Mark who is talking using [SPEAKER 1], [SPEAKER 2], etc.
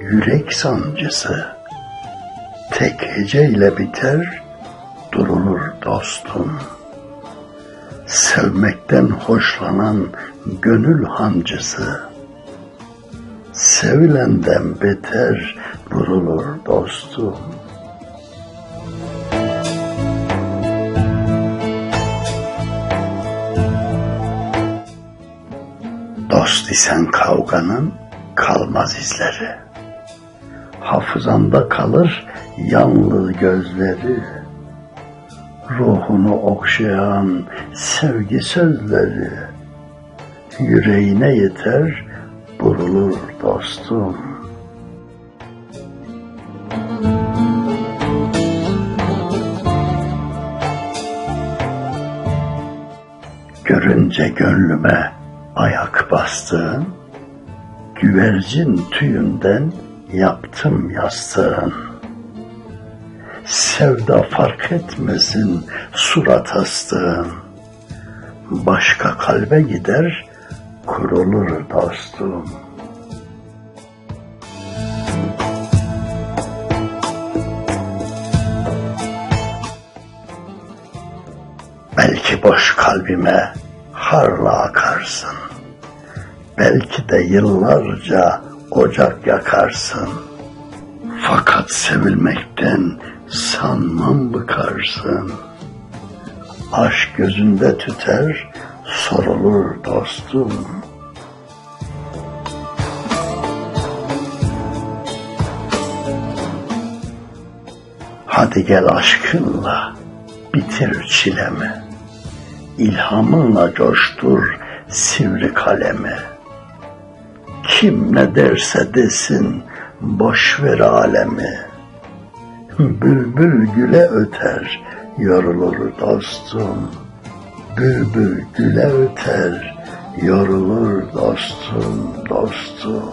[SPEAKER 1] yürek sancısı. Tek heceyle biter, durulur dostum. Sevmekten hoşlanan gönül hancısı. Sevilenden beter vurulur dostum. Dost isen kavganın kalmaz izleri. Hafızanda kalır yanlı gözleri. Ruhunu okşayan sevgi sözleri. Yüreğine yeter vurulur dostum. Görünce gönlüme ayak bastığın, güvercin tüyünden yaptım yastığın. Sevda fark etmesin surat astığın, başka kalbe gider kurulur dostum. Belki boş kalbime harla akarsın. Belki de yıllarca ocak yakarsın. Fakat sevilmekten sanmam bıkarsın. Aşk gözünde tüter, sorulur dostum. Hadi gel aşkınla bitir çilemi. İlhamınla coştur sivri kalemi. Kim ne derse desin boş ver alemi. Bülbül güle öter yorulur dostum. Bülbül güle öter yorulur dostum dostum.